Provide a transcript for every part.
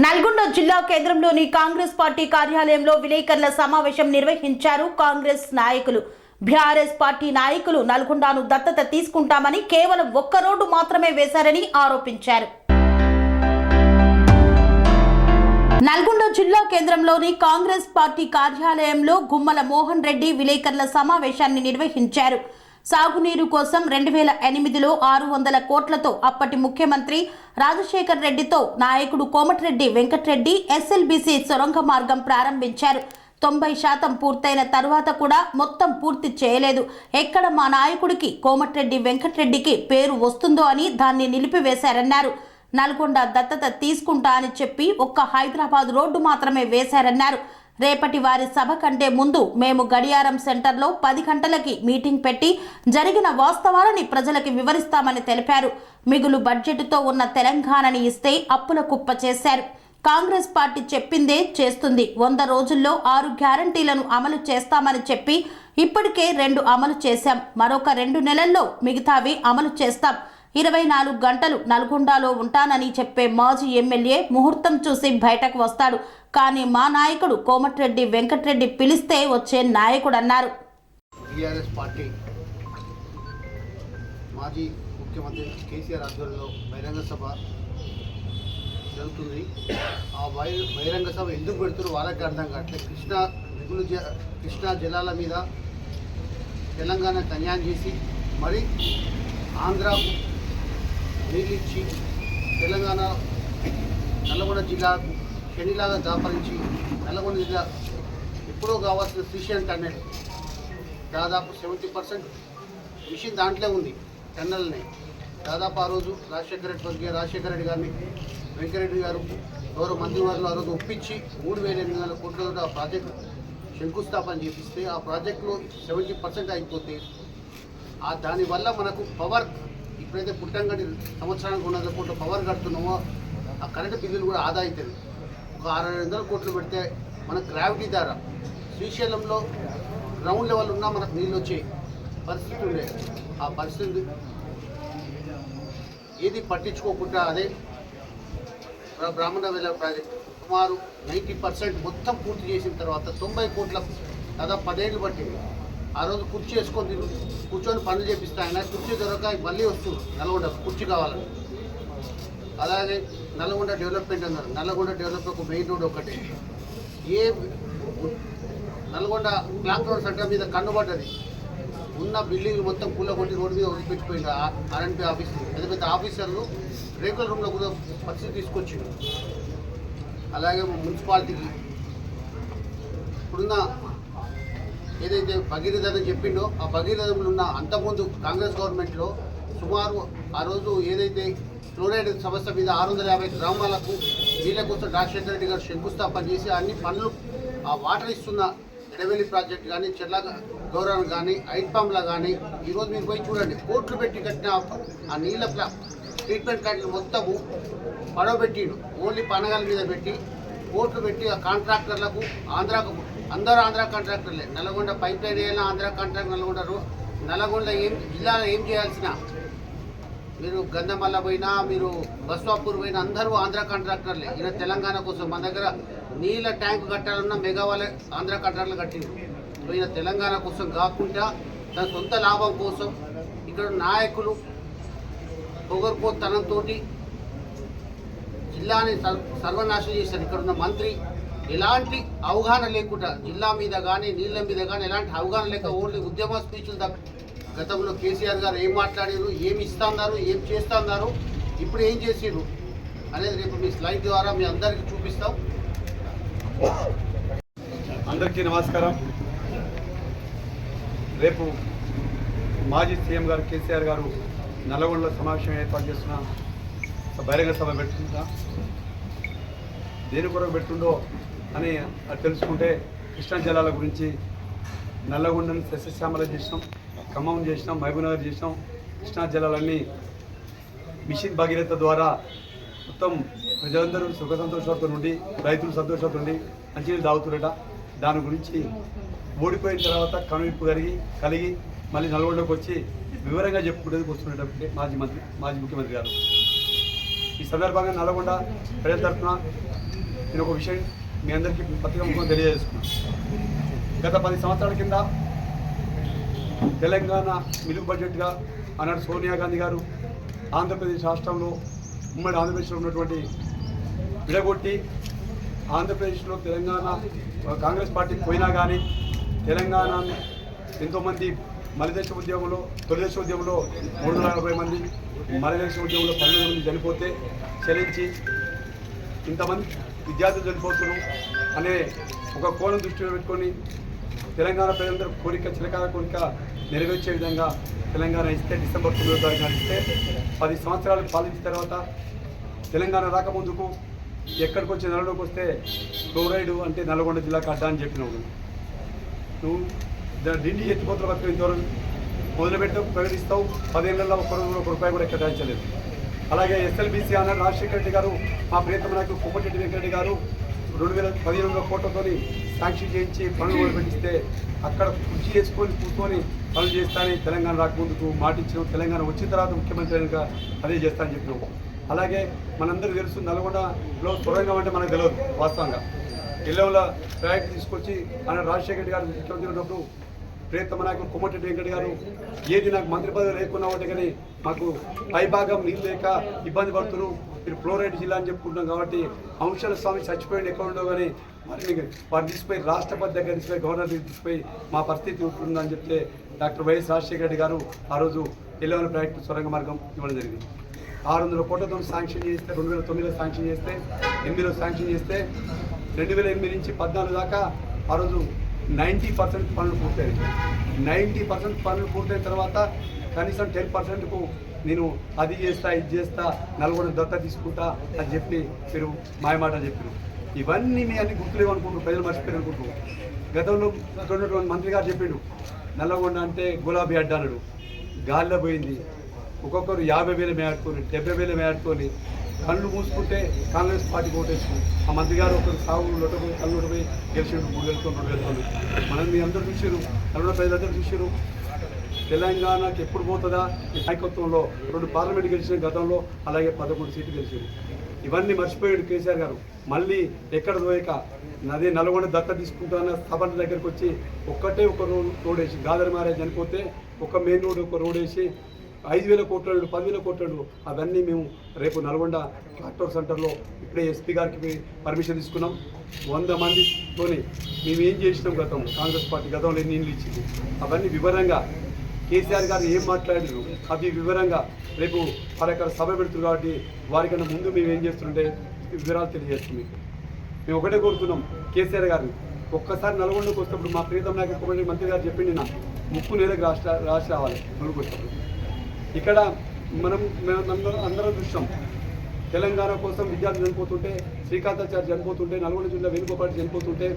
నల్గొండ జిల్లా కేంద్రంలోని కాంగ్రెస్ పార్టీ కార్యాలయంలో విలేకరుల సమావేశం నిర్వహించారు కాంగ్రెస్ నాయకులు. బీఆర్ఎస్ పార్టీ నాయకులు నల్గొండను దత్తత తీసుకుంటామని కేవలం ఒక్క రోడ్డు మాత్రమే వేశారని ఆరోపించారు. నల్గొండ జిల్లా కేంద్రంలోని కాంగ్రెస్ పార్టీ కార్యాలయంలో గుమ్మల మోహన్ రెడ్డి విలేకరుల సమావేశాన్ని నిర్వహించారు. సాగునీరు కోసం రెండు వేల ఎనిమిదిలో ఆరు వందల కోట్లతో అప్పటి ముఖ్యమంత్రి రాజశేఖర్ రెడ్డితో నాయకుడు కోమటిరెడ్డి వెంకటరెడ్డి ఎస్ఎల్బీసీ సొరంగ మార్గం ప్రారంభించారు. తొంభై శాతం పూర్తయిన తర్వాత కూడా మొత్తం పూర్తి చేయలేదు. ఎక్కడ మా నాయకుడికి కోమటిరెడ్డి వెంకటరెడ్డికి పేరు వస్తుందో అని దాన్ని నిలిపివేశారన్నారు. నల్గొండ దత్తత తీసుకుంటా అని చెప్పి ఒక్క హైదరాబాద్ రోడ్డు మాత్రమే వేశారన్నారు. రేపటి వారి సభ కంటే ముందు మేము గడియారం సెంటర్లో పది గంటలకి మీటింగ్ పెట్టి జరిగిన వాస్తవాలని ప్రజలకి వివరిస్తామని తెలిపారు. మిగులు బడ్జెట్తో ఉన్న తెలంగాణని ఇస్తే అప్పుల కుప్ప చేశారు. కాంగ్రెస్ పార్టీ చెప్పిందే చేస్తుంది. వంద రోజుల్లో ఆరు గ్యారంటీలను అమలు చేస్తామని చెప్పి ఇప్పటికే రెండు అమలు చేశాం. మరొక రెండు నెలల్లో మిగతావి అమలు చేస్తాం. ఇరవై నాలుగు గంటలు నల్గొండలో ఉంటానని చెప్పే మాజీ ఎమ్మెల్యే ముహూర్తం చూసి బయటకు వస్తాడు. కానీ మా నాయకుడు కోమటిరెడ్డి వెంకటరెడ్డి పిలిస్తే వచ్చే నాయకుడు అన్నారు టీఆర్ఎస్ పార్టీ మాజీ ముఖ్యమంత్రి కేసీఆర్ ఆధ్వర్యంలో బహిరంగ సభ జరుగుతుంది. ఆ బహి బహిరంగ సభ ఎందుకు పెడుతున్నారు వాళ్ళకి అర్థం కావట్లేదు కృష్ణా మిగులు కృష్ణా జలాల మీద తెలంగాణకు అన్యాయం చేసి మరి ఆంధ్రాకు నీళ్ళు ఇచ్చి తెలంగాణ నల్లగొండ జిల్లాకు శనిలాగా దాపరించి నల్లగొండ జిల్లా ఎప్పుడో కావాల్సిన శ్రీశైలం టన్నెల్. దాదాపు సెవెంటీ పర్సెంట్ మిషన్ దాంట్లో ఉంది టన్నెల్ని. దాదాపు ఆ రోజు రాజశేఖర రెడ్డి వర్గీయ రాజశేఖర రెడ్డి గారిని వెంకరెడ్డి గారు గౌరవ మంత్రివారులు ఆ రోజు ఒప్పించి మూడు వేల ఎనిమిది వందల కోట్లతో ఆ ప్రాజెక్టు శంకుస్థాపన చేపిస్తే ఆ ప్రాజెక్టులో సెవెంటీ పర్సెంట్ అయిపోతే ఆ దానివల్ల మనకు పవర్ ఇప్పుడైతే పుట్టంగడి సంవత్సరానికి రెండు కోట్ల పవర్ కడుతున్నామో ఆ కరెంటు బిల్లులు కూడా ఆదా అవుతుంది ఒక ఆరు వందల కోట్లు పెడితే మన గ్రావిటీ ద్వారా శ్రీశైలంలో గ్రౌండ్ లెవెల్ ఉన్నా మనకు నీళ్ళు వచ్చే పరిస్థితి ఉండే. ఆ పరిస్థితి ఏది పట్టించుకోకుండా అదే బ్రాహ్మణ వేల ప్రాజెక్ట్ సుమారు నైంటీ పర్సెంట్ మొత్తం పూర్తి చేసిన తర్వాత తొంభై కోట్ల దాదాపు పదేళ్ళు పట్టింది. ఆ రోజు కుర్చీ వేసుకొని కూర్చొని పనులు చేపిస్తా. ఆయన కుర్చీ దొరక మళ్ళీ వస్తుంది నల్గొండ కుర్చీ కావాలని. అలాగే నల్గొండ డెవలప్మెంట్ అన్నారు. నల్గొండ డెవలప్ ఒక మెయిన్ రోడ్ ఒకటి. ఏ నల్గొండ బ్లాక్ రోడ్ సెంటర్ మీద కన్నుబడ్డది ఉన్న బిల్డింగ్ మొత్తం పూల రోడ్డు మీద వదిలిపెట్టిపోయింది ఆర్ఎన్పి ఆఫీస్. పెద్ద పెద్ద ఆఫీసర్లు రేకుల రూమ్లో కూడా పరిస్థితి తీసుకొచ్చింది అలాగే మున్సిపాలిటీకి. ఇప్పుడున్న ఏదైతే భగీరథ అని చెప్పిండో ఆ భగీరథంలో ఉన్న అంతకుముందు కాంగ్రెస్ గవర్నమెంట్లో సుమారు ఆ రోజు ఏదైతే ఫ్లోరైడ్ సమస్య మీద ఆరు వందల యాభై గ్రామాలకు నీళ్ళ కోసం రాజశేఖర రెడ్డి గారు శంకుస్థాపన చేసి అన్ని పనులు ఆ వాటర్ ఇస్తున్న ఎడవెల్లి ప్రాజెక్ట్ కానీ చెర్ల గౌరవం కానీ ఐట్ ఐట్పామ్లా కానీ ఈరోజు మీరు పోయి చూడండి. కోట్లు పెట్టి కట్టిన ఆ నీళ్ళ ప్లా ట్రీట్మెంట్ ప్లాంట్లు మొత్తము పడవబెట్టిండు ఓన్లీ పనగల మీద పెట్టి కోట్లు పెట్టి ఆ కాంట్రాక్టర్లకు ఆంధ్రాకు అందరూ ఆంధ్ర కాంట్రాక్టర్లే. నల్గొండ పైప్ లైన్ వేయాలన్నా ఆంధ్ర కాంట్రాక్ట్ నల్గొండ నల్గొండ ఏం జిల్లాలో ఏం చేయాల్సిన? మీరు గంధమల్ల పోయినా మీరు బస్వాపూర్ పోయినా అందరూ ఆంధ్ర కాంట్రాక్టర్లే. ఈయన తెలంగాణ కోసం మన దగ్గర నీళ్ళ ట్యాంక్ కట్టాలన్నా మెగావాలే ఆంధ్ర కాంట్రాక్టర్లు కట్టింది పోయిన ఈయన తెలంగాణ కోసం కాకుండా తన సొంత లాభం కోసం ఇక్కడ నాయకులు పొగరుపోతనంతో జిల్లాని సర్వనాశనం చేశారు. ఇక్కడ ఉన్న మంత్రి ఎలాంటి అవగాహన లేకుండా జిల్లా మీద కానీ నీళ్ళ మీద కానీ ఎలాంటి అవగాహన లేక ఓన్లీ ఉద్యమ స్పీచ్లు తప్ప. గతంలో కేసీఆర్ గారు ఏం మాట్లాడారు ఏమి ఇస్తున్నారు ఏం చేస్తున్నారు ఇప్పుడు ఏం చేసిరు అనేది రేపు మీ స్లైడ్ ద్వారా మీ అందరికీ చూపిస్తాం. అందరికీ నమస్కారం. రేపు మాజీ సీఎం గారు కేసీఆర్ గారు నల్లగొండలో సమావేశం ఏర్పాటు చేస్తున్న బహిరంగ సభ పెట్టుకుంటా. దేని కొరకు పెట్టుండో అని అది తెలుసుకుంటే కృష్ణా జలాల గురించి నల్లగొండను సస్యశ్యామల చేసినాం ఖమ్మం చేసినాం మహబూబ్నగర్ చేసినాం. కృష్ణా జలాలన్నీ మిషన్ భగీరథ ద్వారా మొత్తం ప్రజలందరూ సుఖ సంతోషాలతో నుండి రైతులు సంతోషాలతో ఉండి మంచినీళ్ళు తాగుతురట. దాని గురించి ఓడిపోయిన తర్వాత కనువిప్పు కలిగి కలిగి మళ్ళీ నల్గొండకు వచ్చి వివరంగా చెప్పుకునేందుకు వస్తున్నటువంటి మాజీ మంత్రి మాజీ ముఖ్యమంత్రి గారు. ఈ సందర్భంగా నల్గొండ ప్రజల తరఫున నేను ఒక విషయం మీ అందరికీ పత్రిక తెలియజేసుకున్నాను. గత పది సంవత్సరాల కింద తెలంగాణ మిలుగు బడ్జెట్గా ఆనాడు సోనియా గాంధీ గారు. ఆంధ్రప్రదేశ్ రాష్ట్రంలో ఉమ్మడి ఆంధ్రప్రదేశ్లో ఉన్నటువంటి విడగొట్టి ఆంధ్రప్రదేశ్లో తెలంగాణ కాంగ్రెస్ పార్టీ పోయినా కానీ తెలంగాణ ఎంతోమంది మలిదేశ ఉద్యమంలో తొలిదేశ ఉద్యమంలో మూడు వందల నలభై మంది మలిదేశ ఉద్యమంలో పన్నెండు మంది చనిపోతే చలించి ఇంతమంది విద్యార్థులు చనిపోతున్నారు అనే ఒక కోణం దృష్టిలో పెట్టుకొని తెలంగాణ ప్రజలందరూ కోరిక చిరకాల కోరిక నెరవేర్చే విధంగా తెలంగాణ ఇస్తే డిసెంబర్ తొమ్మిదో తారీఖు ఇస్తే పది సంవత్సరాలు పాలించిన తర్వాత తెలంగాణ రాకముందుకు ఎక్కడికి వచ్చి నల్లలోకి వస్తే క్లోరైడ్ అంటే నల్గొండ జిల్లాకు అడ్డా అని చెప్పినావు నువ్వు. డిండి ఢిల్లీ ఎత్తిపోతుల పథకం ఇంతవరకు మొదలుపెట్టావు ప్రకటిస్తావు పదేళ్ళలో ఒక్క రోజు ఒక రూపాయి కూడా కేటాయించలేదు అలాగే ఎస్ఎల్బీసీ అన్న రాజశేఖర రెడ్డి గారు మా ప్రియతమ నాయకుడు కొమ్మటిరెడ్డి వెంకరెడ్డి గారు రెండు వేల పదిహేను కోట్లతోని శాంక్షన్ చేయించి పనులు మొదలుపెట్టిస్తే అక్కడ కుర్చీ చేసుకొని కూర్చొని పనులు చేస్తానని తెలంగాణ రాకముందుకు మాటించడం తెలంగాణ వచ్చిన తర్వాత ముఖ్యమంత్రి అయినాక అదే చేస్తానని చెప్పినాం. అలాగే మనందరికీ తెలుసు నల్గొండలో సొరంగం అంటే మనకు తెలియదు వాస్తవంగా. ఇళ్ళవల ప్రాజెక్ట్ తీసుకొచ్చి ఆయన రాజశేఖర రెడ్డి గారు ముఖ్యమంత్రి ఉన్నప్పుడు ప్రియతమ నాయకుడు కొమ్మటిరెడ్డి వెంకట గారు ఏది నాకు మంత్రి పదవి లేకున్నా ఒకటి కానీ మాకు పైభాగం నీళ్ళు లేక ఇబ్బంది పడుతున్నారు. మీరు ఫ్లోరైడ్ జిల్లా అని చెప్పుకుంటున్నాం కాబట్టి అంశాల స్వామి చచ్చిపోయిన ఎక్కడ ఉండవు కానీ వారిని వారు తీసుకుపోయి రాష్ట్రపతి దగ్గర తీసుకుపోయి గవర్నర్ తీసుకుపోయి మా పరిస్థితి ఉంటుందని చెప్తే డాక్టర్ వైఎస్ రాజశేఖర రెడ్డి గారు ఆ రోజు ఇళ్ళవల ప్రాజెక్టు సొరంగ మార్గం ఇవ్వడం జరిగింది. ఆరు వందల కోట్లతో శాంక్షన్ చేస్తే రెండు వేల తొమ్మిదిలో శాంక్షన్ చేస్తే ఎనిమిదిలో శాంక్షన్ చేస్తే రెండు వేల ఎనిమిది నుంచి పద్నాలుగు దాకా ఆ రోజు నైంటీ పర్సెంట్ పనులు పూర్తయ్యాయి నైంటీ పర్సెంట్ పనులు పూర్తయిన తర్వాత కనీసం టెన్ పర్సెంట్కు నేను అది చేస్తా ఇది చేస్తా నల్గొండ దత్త తీసుకుంటా అని చెప్పి మీరు మాయమాట చెప్పారు ఇవన్నీ మీ అన్ని గుర్తులేవు అనుకుంటారు ప్రజలు మర్చిపోయారు అనుకుంటారు గతంలో అక్కడ ఉన్నటువంటి మంత్రి గారు చెప్పిండు నల్లగొండ అంటే గులాబీ అడ్డానడు గాలిలో గాల్లో పోయింది. ఒక్కొక్కరు యాభై వేలు మేడుకొని డెబ్బై వేలు మేడుకొని కళ్ళు మూసుకుంటే కాంగ్రెస్ పార్టీ ఓటేసు ఆ మంత్రి గారు ఒకరు సాగు లొట్టపోయి కళ్ళు లొట్టపోయి గెలిచిండు మూడు వేలతో రెండు వేలతో మనం మీ అందరూ చూసారు కన్నడ ప్రజలందరూ చూసారు తెలంగాణకి ఎప్పుడు పోతుందా? ఈ నాయకత్వంలో రెండు పార్లమెంట్ గెలిచిన గతంలో అలాగే పదకొండు సీట్లు గెలిచారు ఇవన్నీ మర్చిపోయాడు కేసీఆర్ గారు. మళ్ళీ ఎక్కడ పోయాక నది నల్గొండ దత్త తీసుకుంటాన్న స్థాపన దగ్గరికి వచ్చి ఒక్కటే ఒక రోడ్ రోడ్ వేసి గాదరి మారే చనిపోతే ఒక మెయిన్ రోడ్ ఒక రోడ్ వేసి ఐదు వేల కోట్ల పదివేల కోట్ల అవన్నీ మేము రేపు నల్గొండ ట్రాక్టర్ సెంటర్లో ఇప్పుడే ఎస్పీ గారికి పర్మిషన్ తీసుకున్నాం. వంద మందితోని మేము ఏం చేసినాం గతం కాంగ్రెస్ పార్టీ గతంలో ఎన్ని ఇచ్చింది? అవన్నీ వివరంగా కేసీఆర్ గారు ఏం మాట్లాడారు అవి వివరంగా రేపు వారి అక్కడ సభ పెడుతున్నారు కాబట్టి వారికన్నా ముందు మేము ఏం చేస్తుంటే వివరాలు తెలియజేస్తుంది మీకు. మేము ఒకటే కోరుతున్నాం కేసీఆర్ గారిని. ఒక్కసారి నల్గొండకు వచ్చినప్పుడు మా ప్రీతం నాయకుడు మంత్రి గారు చెప్పింది నా ముప్పు నేలకు రాష్ట్ర రాష్ట్ర రావాలి నలుగురు వచ్చినప్పుడు. ఇక్కడ మనం అందరం చూసాం తెలంగాణ కోసం విద్యార్థులు చనిపోతుంటే శ్రీకాంతాచార్య చనిపోతుంటే నల్గొండ జిల్లా వేణుగోపాల్ చనిపోతుంటే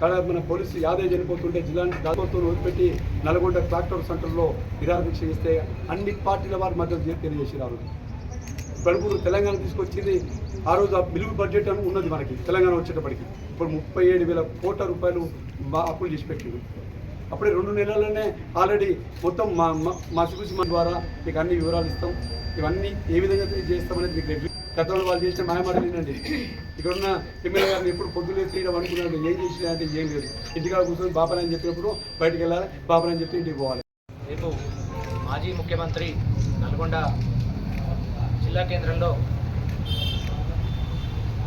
కడ మన పోలీసు యాదవ్ చనిపోతుంటే జిల్లాని దాదాపు వదిలిపెట్టి నల్గొండ ట్రాక్టర్ సెంటర్లో నిరాదీక్ష చేస్తే అన్ని పార్టీల వారి మద్దతు తెలియజేసినారు. ఆ తెలంగాణ తీసుకొచ్చింది. ఆ రోజు ఆ బిలుగు బడ్జెట్ అని ఉన్నది మనకి. తెలంగాణ వచ్చేటప్పటికి. ఇప్పుడు ముప్పై ఏడు వేల కోట్ల రూపాయలు మా అప్పులు చేసి పెట్టింది. అప్పుడే రెండు నెలల్లోనే ఆల్రెడీ మొత్తం మా మా- మన ద్వారా మీకు అన్ని వివరాలు ఇస్తాం. ఇవన్నీ ఏ విధంగా చేస్తామనేది మీకు రెడ్డి గతంలో వాళ్ళు చేసిన మాయమాట ఏంటండి ఇక్కడ ఉన్న ఎమ్మెల్యే గారిని ఎప్పుడు పొద్దులే తీయడం అనుకున్నాడు ఏం చేసినా అంటే ఏం లేదు. ఇంటికాడ కూర్చొని బాబాని అని చెప్పినప్పుడు బయటికి వెళ్ళాలి బాబాని అని చెప్పి ఇంటికి పోవాలి. రేపు మాజీ ముఖ్యమంత్రి నల్గొండ జిల్లా కేంద్రంలో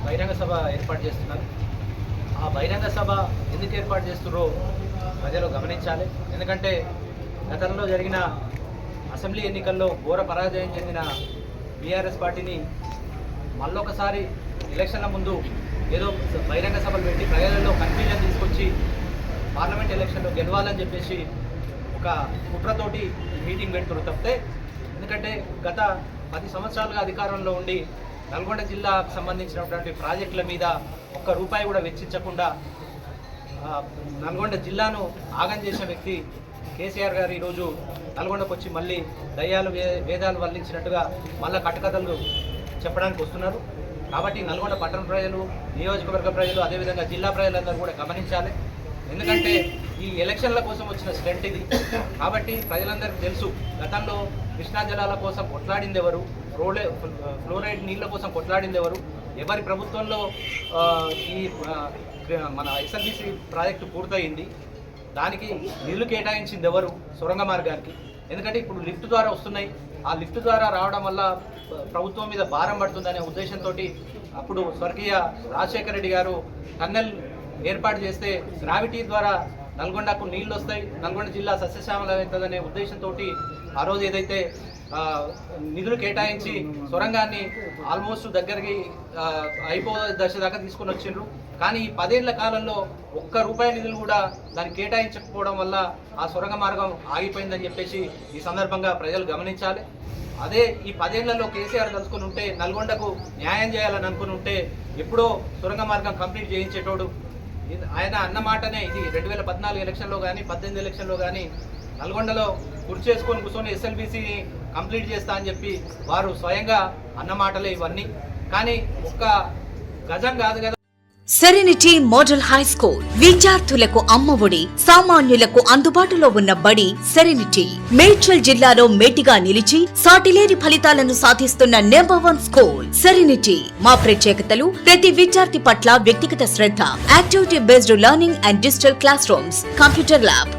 బహిరంగ సభ ఏర్పాటు చేస్తున్నారు. ఆ బహిరంగ సభ ఎందుకు ఏర్పాటు చేస్తున్నారో ప్రజలు గమనించాలి. ఎందుకంటే గతంలో జరిగిన అసెంబ్లీ ఎన్నికల్లో ఘోర పరాజయం చెందిన బీఆర్ఎస్ పార్టీని మళ్ళొకసారి ఎలక్షన్ల ముందు ఏదో బహిరంగ సభలు పెట్టి ప్రజలలో కన్ఫ్యూజన్ తీసుకొచ్చి పార్లమెంట్ ఎలక్షన్లో గెలవాలని చెప్పేసి ఒక కుట్రతోటి మీటింగ్ పెడుతున్నారు. తప్పితే ఎందుకంటే గత పది సంవత్సరాలుగా అధికారంలో ఉండి నల్గొండ జిల్లాకు సంబంధించినటువంటి ప్రాజెక్టుల మీద ఒక్క రూపాయి కూడా వెచ్చించకుండా నల్గొండ జిల్లాను ఆగం చేసిన వ్యక్తి కేసీఆర్ గారు ఈరోజు నల్గొండకు వచ్చి మళ్ళీ దయ్యాలు వే వేదాలు వల్లించినట్టుగా మళ్ళీ కట్టుకథలు చెప్పడానికి వస్తున్నారు. కాబట్టి నల్గొండ పట్టణ ప్రజలు నియోజకవర్గ ప్రజలు అదేవిధంగా జిల్లా ప్రజలందరూ కూడా గమనించాలి. ఎందుకంటే ఈ ఎలక్షన్ల కోసం వచ్చిన స్టెంట్ ఇది. కాబట్టి ప్రజలందరికీ తెలుసు గతంలో కృష్ణా జలాల కోసం కొట్లాడింది ఎవరు? ఫ్లోరే ఫ్లోరైడ్ నీళ్ళ కోసం కొట్లాడింది ఎవరు? ఎవరి ప్రభుత్వంలో ఈ మన ఎస్ఎల్బిసి ప్రాజెక్టు పూర్తయింది. దానికి నిధులు కేటాయించింది ఎవరు? సొరంగ మార్గానికి ఎందుకంటే ఇప్పుడు లిఫ్ట్ ద్వారా వస్తున్నాయి. ఆ లిఫ్ట్ ద్వారా రావడం వల్ల ప్రభుత్వం మీద భారం పడుతుందనే ఉద్దేశంతో అప్పుడు స్వర్గీయ రాజశేఖర రెడ్డి గారు టన్నెల్ ఏర్పాటు చేస్తే గ్రావిటీ ద్వారా నల్గొండకు నీళ్ళు వస్తాయి. నల్గొండ జిల్లా సస్యశ్యామలం అవుతుందనే ఉద్దేశంతో ఆ రోజు ఏదైతే నిధులు కేటాయించి సొరంగాన్ని ఆల్మోస్ట్ దగ్గరికి అయిపోయే అయిపో దశ దాకా తీసుకొని వచ్చిండ్రు. కానీ ఈ పదేళ్ళ కాలంలో ఒక్క రూపాయి నిధులు కూడా దాన్ని కేటాయించకపోవడం వల్ల ఆ సొరంగ మార్గం ఆగిపోయిందని చెప్పేసి ఈ సందర్భంగా ప్రజలు గమనించాలి. అదే ఈ పదేళ్ళలో కేసీఆర్ కలుసుకుని ఉంటే నల్గొండకు న్యాయం చేయాలని అనుకుని ఉంటే ఎప్పుడో సొరంగ మార్గం కంప్లీట్ చేయించేటోడు. ఆయన అన్న మాటనే ఇది రెండు వేల పద్నాలుగు ఎలక్షన్లో కానీ పద్దెనిమిది ఎలక్షన్లో కానీ నల్గొండలో కుర్చీ చేసుకొని కూర్చొని ఎస్ఎల్బీసీని కంప్లీట్ చేస్తా అని చెప్పి వారు స్వయంగా అన్నమాటలే ఇవన్నీ. కానీ ఒక్క గజం కాదు కదా. సెరెనిటీ మోడల్ హై స్కూల్ విద్యార్థులకు అమ్మఒడి సామాన్యులకు అందుబాటులో ఉన్న బడి సెరెనిటీ మేడ్చల్ జిల్లాలో మేటిగా నిలిచి సాటిలేని ఫలితాలను సాధిస్తున్న నెంబర్ వన్ స్కూల్ సెరెనిటీ మా ప్రత్యేకతలు ప్రతి విద్యార్థి పట్ల వ్యక్తిగత శ్రద్ధ activity based learning and digital class rooms computer lab